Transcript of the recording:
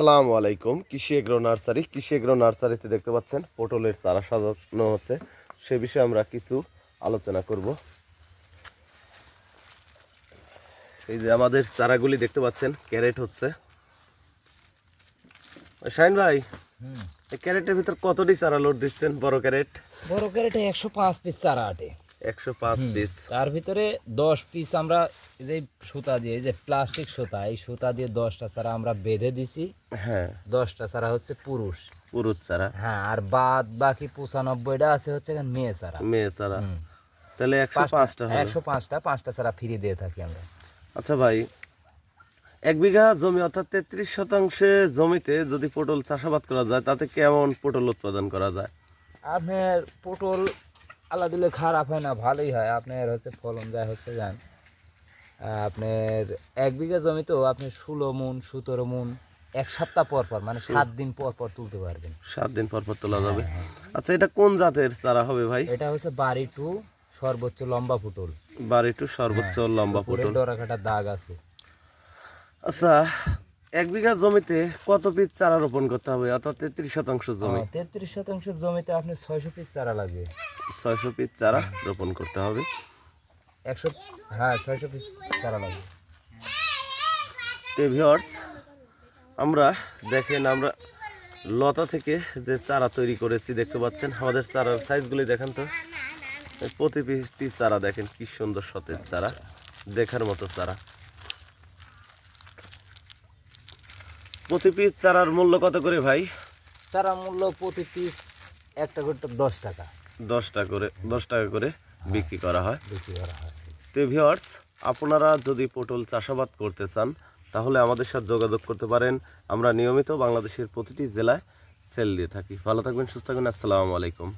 আসসালামু আলাইকুম। কৃষি এগ্রো নার্সারি। কৃষি এগ্রো নার্সারিতে দেখতে পাচ্ছেন পটলের চারা সাজানো হচ্ছে। সে বিষয়ে আমরা কিছু আলোচনা করব। এই যে আমাদের চারাগুলি দেখতে পাচ্ছেন ক্যারেট হচ্ছে। শাইন ভাই এই ক্যারেটের ভিতর কতটি চারা লোড দিচ্ছেন? বড় ক্যারেট? বড় ক্যারেটে একশো পাঁচ পিস চারা আটে। একশো পাঁচ পিস তার ভিতরে দশ পিস আমরা যে সুতা দিয়ে যে প্লাস্টিক সুতা এই সুতা দিয়ে দশটা চারা আমরা বেঁধে দিছি। হ্যাঁ। দশটা চারা হচ্ছে পুরুষ। পুরুষ চারা হ্যাঁ আর বাদ বাকি পঁচানব্বইটা আছে হচ্ছে মেয়ে চারা মেয়ে হুম। তাহলে একশো পাঁচটা একশো পাঁচটা পাঁচটা চারা ফ্রি দিয়ে থাকি আমরা। আচ্ছা ভাই এক বিঘা জমি অর্থাৎ তেত্রিশ শতাংশে জমিতে যদি পটল চাষাবাদ করা যায় তাতে কেমন পটল উৎপাদন করা যায়? আপনার পটল আল্লাহ দিলে খারাপ হয় না ভালোই হয়। আপনার হচ্ছে ফলন যায় হচ্ছে যান। আপনার এক বিঘা জমিতেও আপনি ষোলো মন সতেরো মন এক সপ্তাহ পর পর মানে সাত দিন পর পর তুলতে পারবেন। সাত দিন পর পর তোলা যাবে। আচ্ছা এটা কোন জাতের চারা হবে ভাই? এটা হচ্ছে বাড়ি টু সর্বোচ্চ লম্বা পুটল। বাড়ি টু সর্বোচ্চ লম্বা উপরে পটল। ডরাকাটা দাগ আছে। আচ্ছা এক বিঘা জমিতে কত পিস চারা রোপণ করতে হবে? অর্থাৎ তেত্রিশ শতাংশ জমি। তেত্রিশ শতাংশ জমিতে আপনি ছয়শো পিস চারা লাগবে। ছয়শো পিস চারা রোপণ করতে হবে। একশো হ্যাঁ ছয়শো পিস চারা লাগবে। তো ভিওর্স আমরা দেখেন আমরা লতা থেকে যে চারা তৈরি করেছি দেখতে পাচ্ছেন আমাদের চারার সাইজগুলি দেখেন তো। প্রতি পিস চারা দেখেন কি সুন্দর সতেজ চারা দেখার মতো চারা। প্রতি পিস চারার মূল্য কত করে ভাই? চারা মূল্য প্রতি পিস একটা করে দশ টাকা। দশ টাকা করে দশ টাকা করে বিক্রি করা হয়। বিক্রি করা হয়। তো ভিওর্স আপনারা যদি পটল চাষাবাদ করতে চান তাহলে আমাদের সাথে যোগাযোগ করতে পারেন। আমরা নিয়মিত বাংলাদেশের প্রতিটি জেলায় সেল দিয়ে থাকি। ভালো থাকবেন সুস্থ থাকবেন। আসসালামু আলাইকুম।